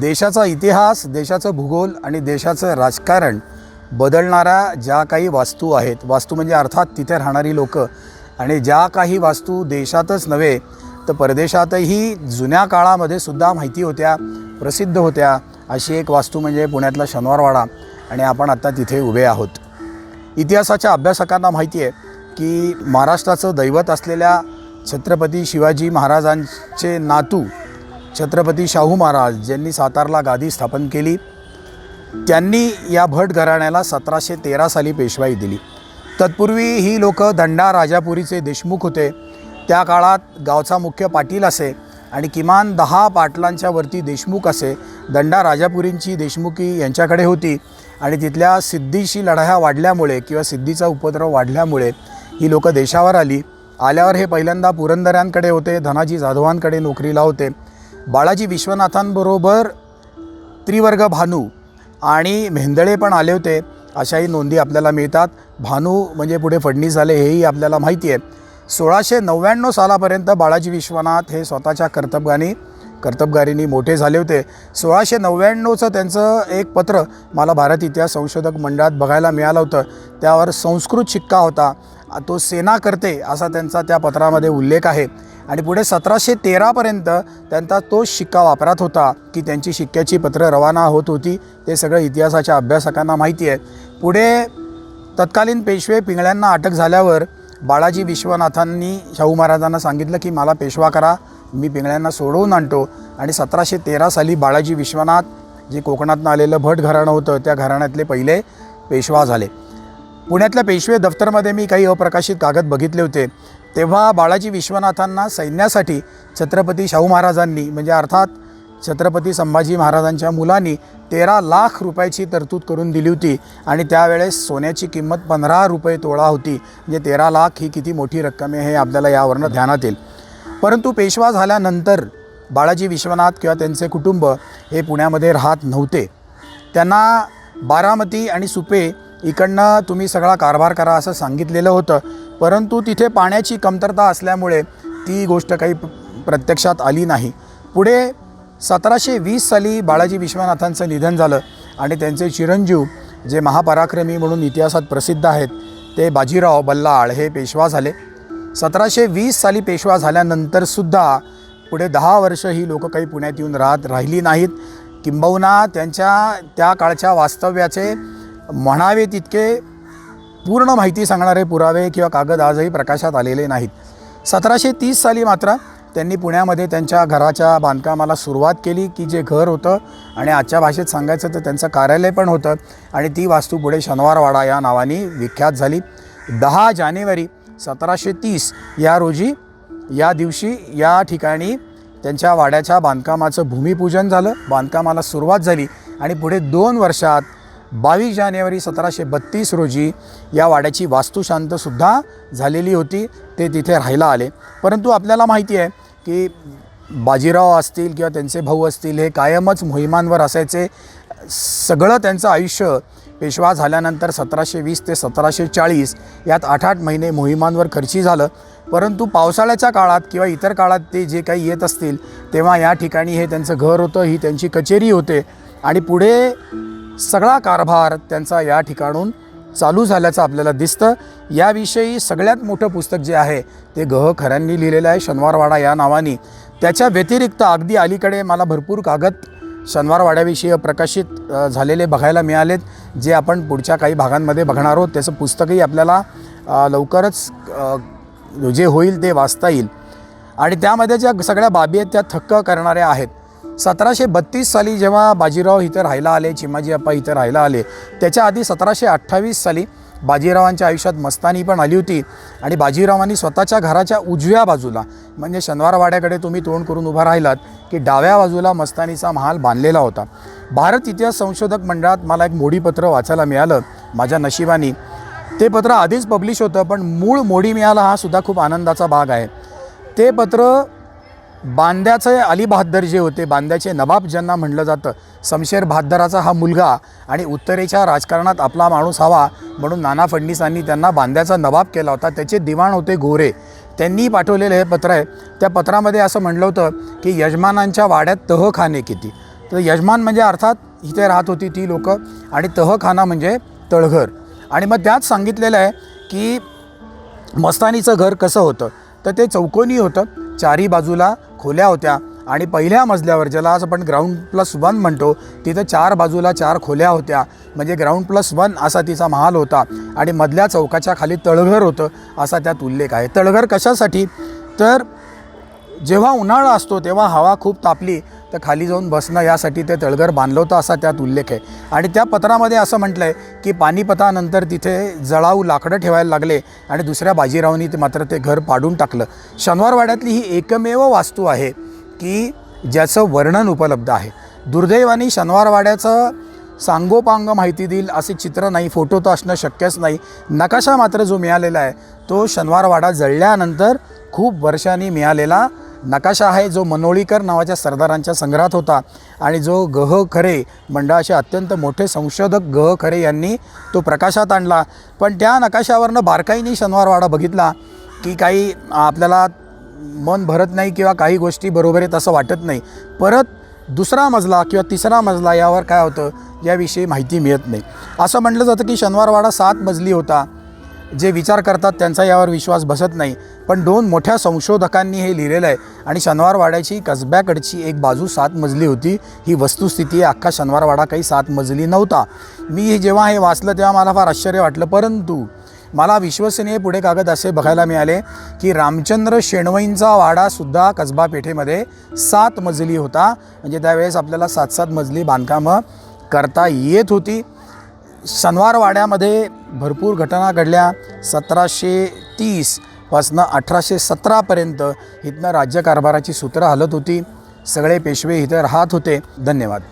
देशाचा इतिहास देशाचं भूगोल आणि देशाचं राजकारण बदलणाऱ्या ज्या काही वास्तू आहेत वास्तू म्हणजे अर्थात तिथे राहणारी लोकं आणि ज्या काही वास्तू देशातच नव्हे तर परदेशातही जुन्या काळामध्ये सुद्धा माहिती होत्या प्रसिद्ध होत्या. अशी एक वास्तू म्हणजे पुण्यातला शनिवारवाडा आणि आपण आत्ता तिथे उभे आहोत. इतिहासाच्या अभ्यासकांना माहिती आहे की महाराष्ट्राचं दैवत असलेल्या छत्रपती शिवाजी महाराजांचे नातू छत्रपती शाहू महाराज ज्यांनी सातारला गादी स्थापन केली त्यांनी या भट घराण्याला सतराशे तेरा साली पेशवाई दिली. तत्पूर्वी ही लोक दंडा राजापुरीचे देशमुख होते. त्या काळात गावचा मुख्य पाटील असे आणि किमान दहा पाटलांच्या वरती देशमुख असे दंडा राजापुरींची देशमुखी यांच्याकडे होती आणि तिथल्या सिद्धीशी लढाया वाढल्यामुळे किंवा सिद्धीचा उपद्रव वाढल्यामुळे ही लोकं देशावर आली. आल्यावर हे पहिल्यांदा पुरंदऱ्यांकडे होते धनाजी जाधवांकडे नोकरीला होते. बाळाजी विश्वनाथांबरोबर त्रिवर्ग भानू आणि मेंदळे पण आले होते. अशाही नोंदी आपल्याला मिळतात. भानू म्हणजे पुढे फडणीस झाले हेही आपल्याला माहिती आहे. सोळाशे नव्याण्णव सालापर्यंत बाळाजी विश्वनाथ हे स्वतःच्या कर्तबगानी कर्तबगारींनी मोठे झाले होते. सोळाशे नव्याण्णवचं त्यांचं एक पत्र मला भारत इतिहास संशोधक मंडळात बघायला मिळालं होतं. त्यावर संस्कृत शिक्का होता. तो सेना करते असा त्यांचा त्या पत्रामध्ये उल्लेख आहे. आणि पुढे सतराशे तेरापर्यंत त्यांचा तो शिक्का वापरात होता की त्यांची शिक्क्याची पत्रं रवाना होत होती. ते सगळं इतिहासाच्या अभ्यासकांना माहिती आहे. पुढे तत्कालीन पेशवे पिंगळ्यांना अटक झाल्यावर बाळाजी विश्वनाथांनी शाहू महाराजांना सांगितलं की मला पेशवा करा मी पिंगळ्यांना सोडवून आणतो. आणि सतराशे तेरा साली बाळाजी विश्वनाथ जे कोकणातनं आलेलं भट घराणं होतं त्या घराण्यातले पहिले पेशवा झाले. पुण्यातल्या पेशवे दफ्तरमध्ये मी काही अप्रकाशित कागद बघितले होते. तेव्हा बाळाजी विश्वनाथांना सैन्यासाठी छत्रपती शाहू महाराजांनी म्हणजे अर्थात छत्रपती संभाजी महाराजांच्या मुलांनी तेरा लाख रुपयाची तरतूद करून दिली होती आणि त्यावेळेस सोन्याची किंमत पंधरा रुपये तोळा होती. म्हणजे तेरा लाख ही किती मोठी रक्कम आहे हे आपल्याला यावरनं ध्यानात येईल. परंतु पेशवा झाल्यानंतर बाळाजी विश्वनाथ किंवा त्यांचे कुटुंब हे पुण्यामध्ये राहत नव्हते. त्यांना बारामती आणि सुपे इकडनं तुम्ही सगळा कारभार करा असं सांगितलेलं होतं. परंतु तिथे पाण्याची कमतरता असल्यामुळे ती गोष्ट काही प्रत्यक्षात आली नाही. पुढे सतराशे वीस साली बाळाजी विश्वनाथांचं निधन झालं आणि त्यांचे चिरंजीव जे महापराक्रमी म्हणून इतिहासात प्रसिद्ध आहेत ते बाजीराव बल्लाळ हे पेशवा झाले. सतराशे वीस साली पेशवा झाल्यानंतरसुद्धा पुढे दहा वर्ष ही लोक काही पुण्यात येऊन राहत राहिली नाहीत. किंबहुना त्यांच्या त्या काळच्या वास्तव्याचे म्हणावे तितके पूर्ण माहिती सांगणारे पुरावे किंवा कागद आजही प्रकाशात आलेले नाहीत. सतराशे तीस साली मात्र त्यांनी पुण्यामध्ये त्यांच्या घराच्या बांधकामाला सुरुवात केली की जे घर होतं आणि आजच्या भाषेत सांगायचं तर त्यांचं कार्यालय पण होतं आणि ती वास्तू पुढे शनिवारवाडा या नावाने विख्यात झाली. दहा जानेवारी सतराशे तीस या रोजी या दिवशी या ठिकाणी त्यांच्या वाड्याच्या बांधकामाचं भूमिपूजन झालं. बांधकामाला सुरुवात झाली आणि पुढे दोन वर्षात बावीस जानेवारी सतराशे बत्तीस रोजी या वाड्याची वास्तुशांतसुद्धा झालेली होती. ते तिथे राहायला आले. परंतु आपल्याला माहिती आहे की बाजीराव असतील किंवा त्यांचे भाऊ असतील हे कायमच मोहिमांवर असायचे. सगळं त्यांचं आयुष्य पेशवा झाल्यानंतर सतराशे वीस ते सतराशे चाळीस यात आठ आठ महिने मोहिमांवर खर्ची झालं. परंतु पावसाळ्याच्या काळात किंवा इतर काळात ते जे काही येत असतील तेव्हा या ठिकाणी हे त्यांचं घर होतं ही त्यांची कचेरी होते. आणि पुढे सगळा कारभार त्यांचा या ठिकाणून चालू झाल्याचं आपल्याला दिसतं. याविषयी सगळ्यात मोठं पुस्तक जे आहे ते गह खऱ्यांनी लिहिलेलं आहे शनिवारवाडा या नावाने. त्याच्या व्यतिरिक्त अगदी अलीकडे मला भरपूर कागद शनिवारवाड्याविषयी प्रकाशित झालेले बघायला मिळालेत जे आपण पुढच्या काही भागांमध्ये बघणार आहोत. त्याचं पुस्तकही आपल्याला लवकरच जे होईल ते वाचता येईल. आणि त्यामध्ये ज्या सगळ्या बाबी आहेत त्या थक्क करणाऱ्या आहेत. सतराशे बत्तीस साली जेव्हा बाजीराव इथं राहायला आले चिमाजी अप्पा इथं राहायला आले त्याच्या आधी सतराशे अठ्ठावीस साली बाजीरावांच्या आयुष्यात मस्तानी पण आली होती आणि बाजीरावांनी स्वतःच्या घराच्या उजव्या बाजूला म्हणजे शनिवारवाड्याकडे तुम्ही तोंड करून उभा राहिलात की डाव्या बाजूला मस्तानीचा महाल बांधलेला होता. भारत इतिहास संशोधक मंडळात मला एक मोडीपत्र वाचायला मिळालं माझ्या नशिबानी. ते पत्र आधीच पब्लिश होतं पण मूळ मोडी मिळाला हा सुद्धा खूप आनंदाचा भाग आहे. ते पत्र बांद्याचे अली बहाद्दर जे होते बांद्याचे नवाब ज्यांना म्हटलं जातं समशेर बहाद्दराचा हा मुलगा आणि उत्तरेच्या राजकारणात आपला माणूस हवा म्हणून नाना फडणीसांनी त्यांना बांद्याचा नवाब केला होता. त्याचे दिवाण होते गोरे. त्यांनी पाठवलेलं हे पत्र आहे. त्या पत्रामध्ये असं म्हणलं होतं की यजमानांच्या वाड्यात तहखाने किती. तर यजमान म्हणजे अर्थात इथे राहत होती ती लोकं आणि तहखाना म्हणजे तळघर. आणि मग त्यात सांगितलेलं आहे की मस्तानीचं घर कसं होतं? तर ते चौकोनी होतं. चारी बाजूला खोल्या होत्या आणि पहिल्या मजल्यावर ज्याला आज आपण ग्राउंड प्लस वन म्हणतो तिथं चार बाजूला चार खोल्या होत्या. म्हणजे ग्राउंड प्लस वन असा तिचा महाल होता. आणि मधल्या चौकाच्या खाली तळघर होतं असा त्यात उल्लेख आहे. तळघर कशासाठी? तर जेव्हा उन्हाळा असतो तेव्हा हवा खूप तापली. तर खाली जाऊन बसणं यासाठी ते तळघर बांधलं होतं असा त्यात उल्लेख आहे. आणि त्या पत्रामध्ये असं म्हटलं आहे की पानिपतानंतर तिथे जळाऊ लाकडं ठेवायला लागले आणि दुसऱ्या बाजीरावांनी ते मात्र ते घर पाडून टाकलं. शनिवारवाड्यातली ही एकमेव वास्तू आहे की ज्याचं वर्णन उपलब्ध आहे. दुर्दैवाने शनिवारवाड्याचं सांगोपांग माहिती देईल असे चित्र नाही फोटो तर असणं शक्यच नाही. नकाशा मात्र जो मिळालेला आहे तो शनिवारवाडा जळल्यानंतर खूप वर्षांनी मिळालेला नकाशा आहे जो मनोळीकर नावाच्या सरदारांच्या संग्रहात होता. आणि जो गह खरे मंडळाचे अत्यंत मोठे संशोधक गह खरे यांनी तो प्रकाशात आणला. पण त्या नकाशावरनं बारकाईने शनिवारवाडा बघितला की काही आपल्याला मन भरत नाही किंवा काही गोष्टी बरोबर आहेत असं वाटत नाही. परत दुसरा मजला किंवा तिसरा मजला यावर काय होतं याविषयी माहिती मिळत नाही. असं म्हटलं जातं की शनिवारवाडा सात मजली होता. जे विचार करतात त्यांचा यावर विश्वास बसत नाही. पण दोन मोठ्या संशोधकांनी हे लिहिलेलं आहे आणि शनिवारवाड्याची कसब्याकडची एक बाजू सात मजली होती. ही वस्तुस्थिती अख्खा शनिवारवाडा काही सात मजली नव्हता. मी जेव्हा हे वाचलं तेव्हा मला फार आश्चर्य वाटलं. परंतु मला विश्वसनीय पुढे कागद असे बघायला मिळाले की रामचंद्र शेणवईंचा वाडासुद्धा कसबा पेठेमध्ये सात मजली होता. म्हणजे त्यावेळेस आपल्याला सात सात मजली बांधकामं करता येत होती. शनिवारवाड्यामध्ये भरपूर घटना घडल्या. सतराशे तीसपासनं अठराशे सतरापर्यंत इथनं राज्यकारभाराची सूत्रं हलत होती. सगळे पेशवे इथं राहत होते. धन्यवाद.